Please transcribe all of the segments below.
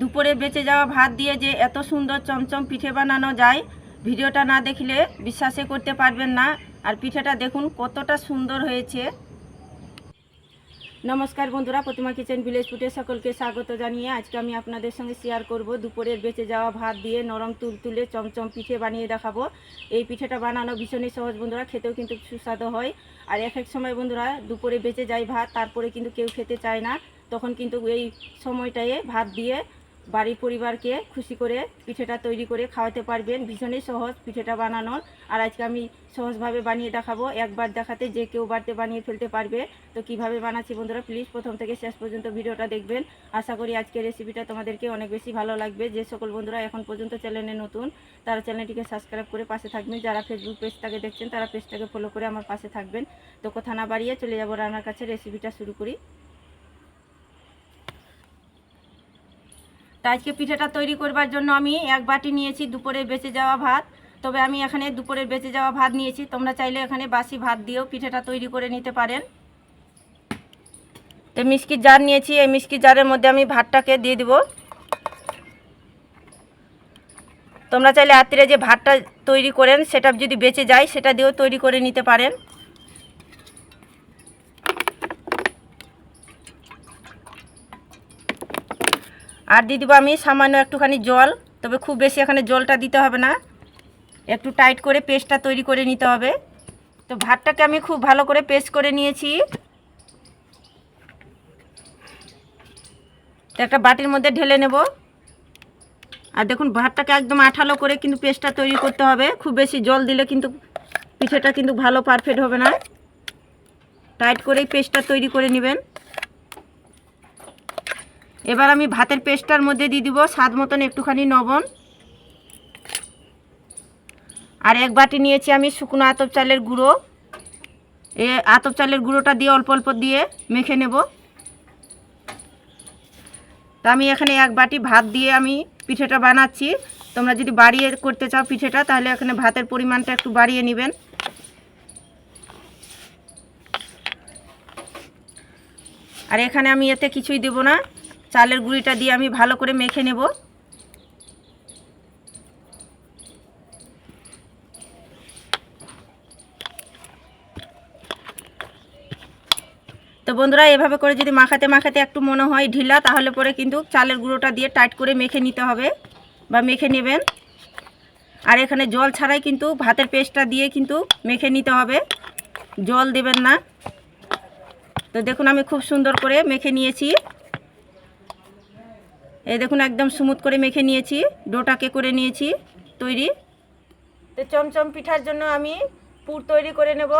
দুপুরে বেঁচে যাওয়া ভাত দিয়ে যে এত সুন্দর চমচম পিঠে বানানো যায়, ভিডিওটা না দেখলে বিশ্বাসে করতে পারবেন না। আর পিঠেটা দেখুন কতটা সুন্দর হয়েছে। নমস্কার বন্ধুরা, প্রতিমা কিচেন ভিলেজ ফুটে সকলকে স্বাগত জানিয়ে আজকে আমি আপনাদের সঙ্গে শেয়ার করব দুপুরের বেঁচে যাওয়া ভাত দিয়ে নরম তুলতুলে চমচম পিঠে বানিয়ে দেখাবো। এই পিঠেটা বানানো ভীষণই সহজ বন্ধুরা, খেতেও কিন্তু সুস্বাদু হয়। আর এক এক সময় বন্ধুরা, দুপুরে বেঁচে যায় ভাত, তারপরে কিন্তু কেউ খেতে চায় না। তখন কিন্তু এই সময়টায় ভাত দিয়ে বাড়ির পরিবারকে খুশি করে পিঠেটা তৈরি করে খাওয়াতে পারবেন। ভীষণই সহজ পিঠেটা বানানোর। আর আজকে আমি সহজভাবে বানিয়ে দেখাবো। একবার দেখাতে যে কেউ বাড়িতে বানিয়ে ফেলতে পারবে। তো কীভাবে বানাচ্ছি বন্ধুরা প্লিজ প্রথম থেকে শেষ পর্যন্ত ভিডিওটা দেখবেন। আশা করি আজকের রেসিপিটা তোমাদেরকে অনেক বেশি ভালো লাগবে। যে সকল বন্ধুরা এখন পর্যন্ত চ্যানেলে নতুন, তারা চ্যানেলটিকে সাবস্ক্রাইব করে পাশে থাকবেন। যারা ফেসবুক পেজটাকে দেখছেন, তারা পেজটাকে ফলো করে আমার পাশে থাকবেন। তো কথা না বাড়িয়ে চলে যাব রান্নার কাছে। রেসিপিটা শুরু করি। তো আজকে পিঠাটা তৈরি করবার জন্য আমি এক বাটি নিয়েছি দুপুরে বেঁচে যাওয়া ভাত। তবে আমি এখানে দুপুরে বেঁচে যাওয়া ভাত নিয়েছি। তোমরা চাইলে এখানে বাসি ভাত দিয়েও পিঠাটা তৈরি করে নিতে পারেন। তো মিষ্কির জার নিয়েছি। এই মিষ্কির জারের মধ্যে আমি ভাতটাকে দিয়ে দিব। তোমরা চাইলে রাত্রে যে ভাতটা তৈরি করেন, সেটা যদি বেঁচে যায়, সেটা দিয়েও তৈরি করে নিতে পারেন। আর দিয়ে দিব আমি সামান্য একটুখানি জল, তবে খুব বেশি এখানে জলটা দিতে হবে না। একটু টাইট করে পেস্টটা তৈরি করে নিতে হবে। তো ভাতটাকে আমি খুব ভালো করে পেস্ট করে নিয়েছি। তো একটা বাটির মধ্যে ঢেলে নেব। আর দেখুন, ভাতটাকে একদম আঠালো করে কিন্তু পেস্টটা তৈরি করতে হবে। খুব বেশি জল দিলে কিন্তু পিঠেটা কিন্তু ভালো পারফেক্ট হবে না। টাইট করেই পেস্টটা তৈরি করে নেবেন। এবার আমি ভাতের পেস্টটার মধ্যে দিয়ে দিব স্বাদ মতন একটুখানি লবণ। আর এক বাটি নিয়েছি আমি শুকনো আতপ চালের গুঁড়ো। এ আতপ চালের গুঁড়োটা দিয়ে অল্প অল্প দিয়ে মেখে নেব। তা আমি এখানে এক বাটি ভাত দিয়ে আমি পিঠেটা বানাচ্ছি। তোমরা যদি বাড়িয়ে করতে চাও পিঠেটা, তাহলে এখানে ভাতের পরিমাণটা একটু বাড়িয়ে নেবেন। আর এখানে আমি এতে কিছুই দেব না। চালের গুঁড়িটা দিয়ে আমি ভালো করে মেখে নেব। তো বন্ধুরা, এভাবে করে যদি মাখাতে মাখাতে একটু মনে হয় ঢিলা, তাহলে পরে কিন্তু চালের গুঁড়োটা দিয়ে টাইট করে মেখে নিতে হবে বা মেখে নেবেন। আর এখানে জল ছাড়াই কিন্তু ভাতের পেস্টটা দিয়ে কিন্তু মেখে নিতে হবে। জল দেবেন না। তো দেখুন, আমি খুব সুন্দর করে মেখে নিয়েছি। এই দেখুন, একদম স্মুথ করে মেখে নিয়েছি, ডোটাকে করে নিয়েছি, তৈরি। তো চমচম পিঠার জন্য আমি পুর তৈরি করে নেব।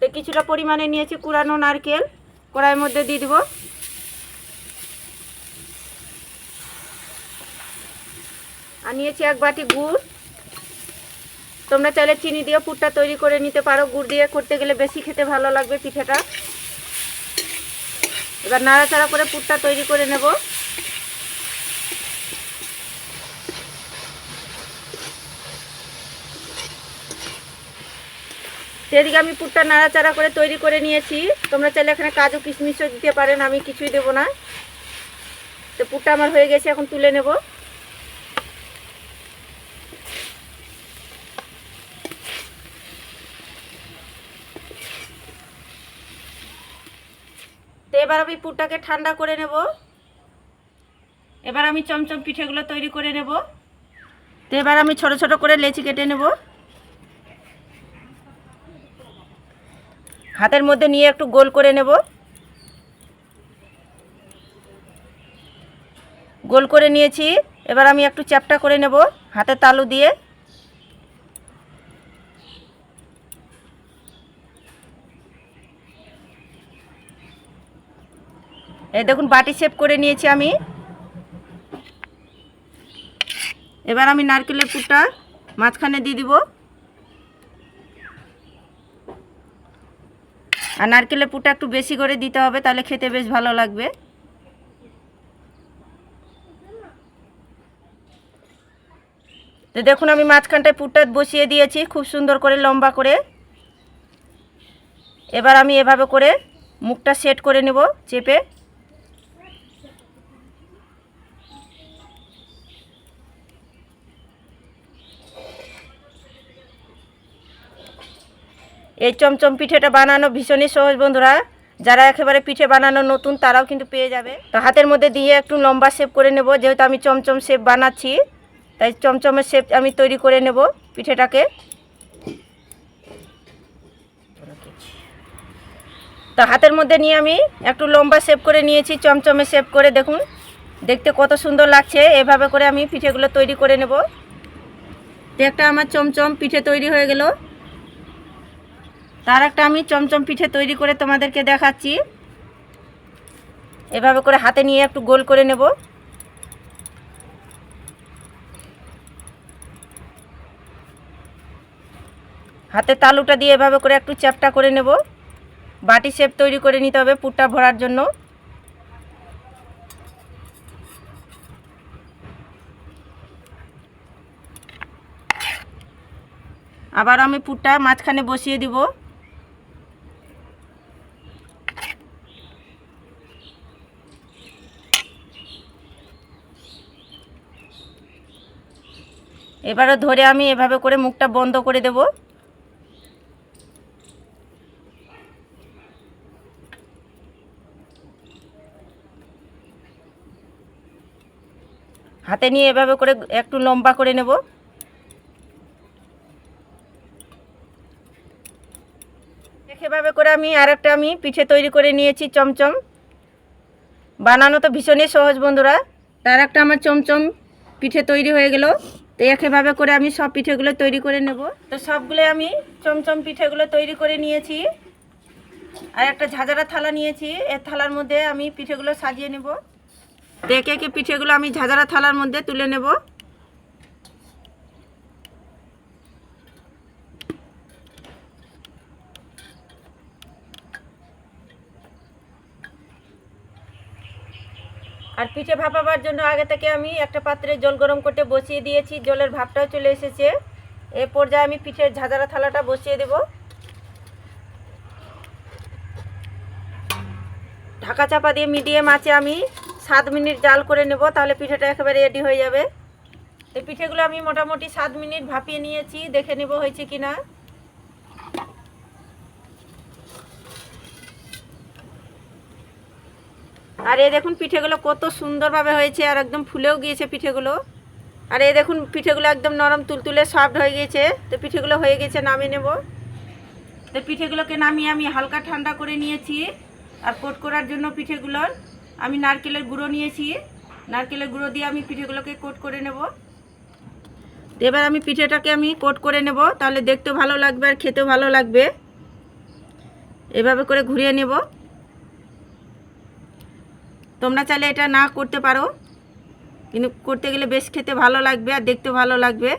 তো কিছুটা পরিমাণে নিয়েছি কুড়ানো নারকেল, কড়াইয়ের মধ্যে দিয়ে দিব। আর নিয়েছি এক বাটি গুড়। তোমরা চাইলে চিনি দিয়ে পুরটা তৈরি করে নিতে পারো। গুড় দিয়ে করতে গেলে বেশি খেতে ভালো লাগবে পিঠেটা। এবার নাড়াচাড়া করে পুরটা তৈরি করে নেব। সেদিকে আমি পুরটা নাড়াচাড়া করে তৈরি করে নিয়েছি, তোমরা চাইলে এখানে কাজু কিশমিশও দিতে পারেন, আমি কিছুই দেবো না। তো পুরটা আমার হয়ে গেছে, এখন তুলে নেব। এবার আমি পুরটাকে ঠান্ডা করে নেব। এবার আমি চমচম পিঠেগুলো তৈরি করে নেব। তো এবার আমি ছোট ছোট করে লেচি কেটে নেব। হাতের মধ্যে নিয়ে একটু গোল করে নেব। গোল করে নিয়েছি। এবার আমি একটু চ্যাপটা করে নেব হাতে তালু দিয়ে। দেখুন, বাটি শেপ করে নিয়েছি আমি। এবার আমি নারকেলের পুরটা মাঝখানে দিয়ে দিব। আর নারকেলের পুরটা একটু বেশি করে দিতে হবে, তাহলে খেতে বেশ ভালো লাগবে। তো দেখুন, আমি মাঝখানটায় পুরটা বসিয়ে দিয়েছি, খুব সুন্দর করে, লম্বা করে। এবার আমি এভাবে করে মুখটা সেট করে নেব, চেপে। এই চমচম পিঠেটা বানানো ভীষণই সহজ বন্ধুরা। যারা একেবারে পিঠে বানানো নতুন, তারাও কিন্তু পেয়ে যাবে। তো হাতের মধ্যে দিয়ে একটু লম্বা শেপ করে নেব, যেহেতু আমি চমচম শেপ বানাচ্ছি। তাই চমচমের শেপ আমি তৈরি করে নেব পিঠেটাকে। তো হাতের মধ্যে নিয়ে আমি একটু লম্বা শেপ করে নিয়েছি, চমচমে শেপ করে। দেখুন, দেখতে কত সুন্দর লাগছে। এভাবে করে আমি পিঠেগুলো তৈরি করে নেব। তো একটা আমার চমচম পিঠে তৈরি হয়ে গেল। তার একটা আমি চমচম পিঠে তৈরি করে তোমাদেরকে দেখাচ্ছি। এভাবে করে হাতে নিয়ে একটু গোল করে নেব। হাতে তালুটা দিয়ে এভাবে করে একটু চ্যাপটা করে নেব। বাটি শেপ তৈরি করে নিতে হবে পুরটা ভরার জন্য। আবার আমি পুরটা মাঝখানে বসিয়ে দিব। এবারে ধরে আমি এভাবে করে মুখটা বন্ধ করে দেব। হাতে নিয়ে এভাবে করে একটু লম্বা করে নেব। এভাবে করে আমি আরেকটা আমি পিঠে তৈরি করে নিয়েছি চমচম। বানানো তো ভীষণই সহজ বন্ধুরা। তার একটা আমার চমচম পিঠে তৈরি হয়ে গেল। তো একেভাবে করে আমি সব পিঠেগুলো তৈরি করে নেব। তো সবগুলো আমি চমচম পিঠেগুলো তৈরি করে নিয়েছি। আর একটা ঝাঁঝারা থালা নিয়েছি। এর থালার মধ্যে আমি পিঠেগুলো সাজিয়ে নেব। তো একে একে পিঠেগুলো আমি ঝাঁঝারা থালার মধ্যে তুলে নেব। আর পিঠে ভাপাবার জন্য আগে থেকে আমি একটা পাত্রে জল গরম করতে বসিয়ে দিয়েছি, জলের ভাপটাও চলে এসেছে। এ পর্যায়ে আমি পিঠের ঝাঁঝারা থালাটা বসিয়ে দেব। ঢাকা চাপা দিয়ে মিডিয়াম আছে আমি সাত মিনিট জাল করে নেব, তাহলে পিঠেটা একেবারে রেডি হয়ে যাবে। এই পিঠেগুলো আমি মোটামুটি সাত মিনিট ভাপিয়ে নিয়েছি, দেখে নেব হয়েছে কি না আর এ দেখুন পিঠেগুলো কত সুন্দরভাবে হয়েছে, আর একদম ফুলেও গিয়েছে পিঠেগুলো। আর এ দেখুন পিঠেগুলো একদম নরম তুলতুলে সফট হয়ে গিয়েছে। তো পিঠেগুলো হয়ে গেছে, নামিয়ে নেব। তো পিঠেগুলোকে নামিয়ে আমি হালকা ঠান্ডা করে নিয়েছি, আর কোট করার জন্য পিঠেগুলোর আমি নারকেলের গুঁড়ো নিয়েছি। নারকেলের গুঁড়ো দিয়ে আমি পিঠেগুলোকে কোট করে নেব। এবার আমি পিঠেটাকে আমি কোট করে নেব, তাহলে দেখতেও ভালো লাগবে আর খেতেও ভালো লাগবে। এভাবে করে ঘুরিয়ে নেব। তোমরা চাইলে এটা না করতে পারো। কিন্তু করতে গেলে বেশ খেতে ভালো লাগবে আর দেখতে ভালো লাগবে।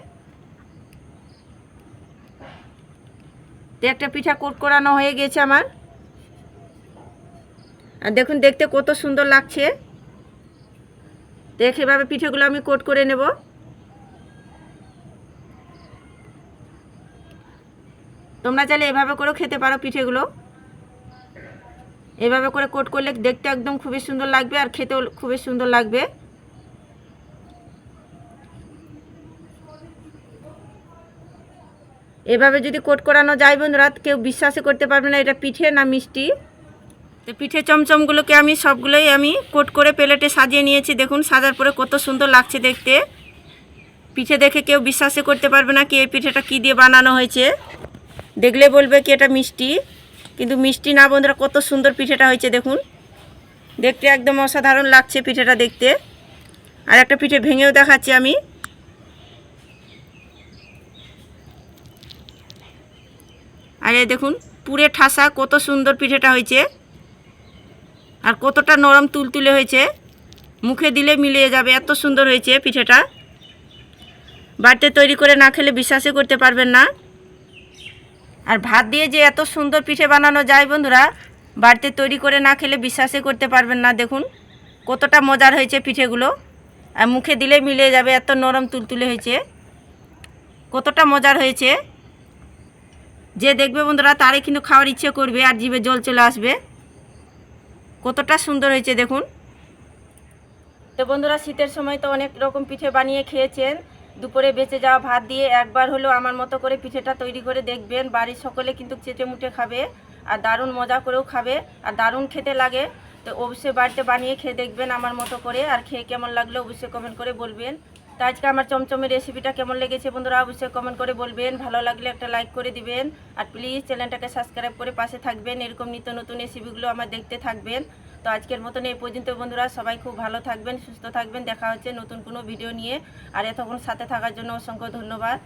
তো একটা পিঠা কোট করানো হয়ে গেছে আমার। আর দেখুন, দেখতে কত সুন্দর লাগছে। দেখ, এভাবে পিঠেগুলো আমি কোট করে নেব। তোমরা চাইলে এভাবে করেও খেতে পারো পিঠেগুলো। এভাবে করে কোট করলে দেখতে একদম খুবই সুন্দর লাগবে আর খেতেও খুবই সুন্দর লাগবে। এভাবে যদি কোট করানো যায় বন্ধুরা, কেউ বিশ্বাসই করতে পারবে না এটা পিঠে না মিষ্টি। তো পিঠে চমচমগুলোকে আমি সবগুলোই আমি কোট করে প্লেটে সাজিয়ে নিয়েছি। দেখুন, সাজার পরে কত সুন্দর লাগছে দেখতে। পিঠে দেখে কেউ বিশ্বাসই করতে পারবে না কি এই পিঠেটা কী দিয়ে বানানো হয়েছে। দেখলে বলবে কি এটা মিষ্টি। কিন্তু মিষ্টি না বন্ধুরা, কত সুন্দর পিঠেটা হয়েছে দেখুন। দেখতে একদম অসাধারণ লাগছে পিঠেটা দেখতে। আর একটা পিঠে ভেঙেও দেখাচ্ছি আমি। আর দেখুন, পুরে ঠাসা কত সুন্দর পিঠেটা হয়েছে। আর কতটা নরম তুলতুলে হয়েছে। মুখে দিলে মিলিয়ে যাবে, এত সুন্দর হয়েছে পিঠেটা। বাড়িতে তৈরি করে না খেলে বিশ্বাসই করতে পারবেন না। আর ভাত দিয়ে যে এত সুন্দর পিঠে বানানো যায় বন্ধুরা, বাড়িতে তৈরি করে না খেলে বিশ্বাসই করতে পারবেন না, দেখুন। কতটা মজার হয়েছে পিঠেগুলো। আর মুখে দিলে মিলে যাবে, এত নরম তুলতুলে হয়েছে। কতটা মজার হয়েছে। যে দেখবে বন্ধুরা, তারই কিন্তু খাওয়ার ইচ্ছে করবে আর জিভে জল চলে আসবে। কতটা সুন্দর হয়েছে, দেখুন। তো বন্ধুরা, শীতের সময় তো অনেক রকম পিঠে বানিয়ে খেয়েছেন। দুপুরে বেঁচে যাওয়া ভাত দিয়ে একবার হলেও আমার মতো করে পিঠেটা তৈরি করে দেখবেন। বাড়ির সকলে কিন্তু চেটে মুটে খাবে আর দারুণ মজা করেও খাবে আর দারুণ খেতে লাগে। তো অবশ্যই বাড়িতে বানিয়ে খেয়ে দেখবেন আমার মতো করে আর খেয়ে কেমন লাগল অবশ্যই কমেন্ট করে বলবেন। তো আজকে আমার চমচমের রেসিপিটা কেমন লেগেছে বন্ধুরা অবশ্যই কমেন্ট করে বলবেন। ভালো লাগলে একটা লাইক করে দিবেন। আর প্লিজ চ্যানেলটাকে সাবস্ক্রাইব করে পাশে থাকবেন। এরকম নিত্য নতুন রেসিপিগুলো আমার দেখতে থাকবেন। তো আজকের মতন এই পর্যন্ত বন্ধুরা, সবাই খুব ভালো থাকবেন, সুস্থ থাকবেন। দেখা হচ্ছে নতুন কোনো ভিডিও নিয়ে। আর এতক্ষণ সাথে থাকার জন্য অসংখ্য ধন্যবাদ।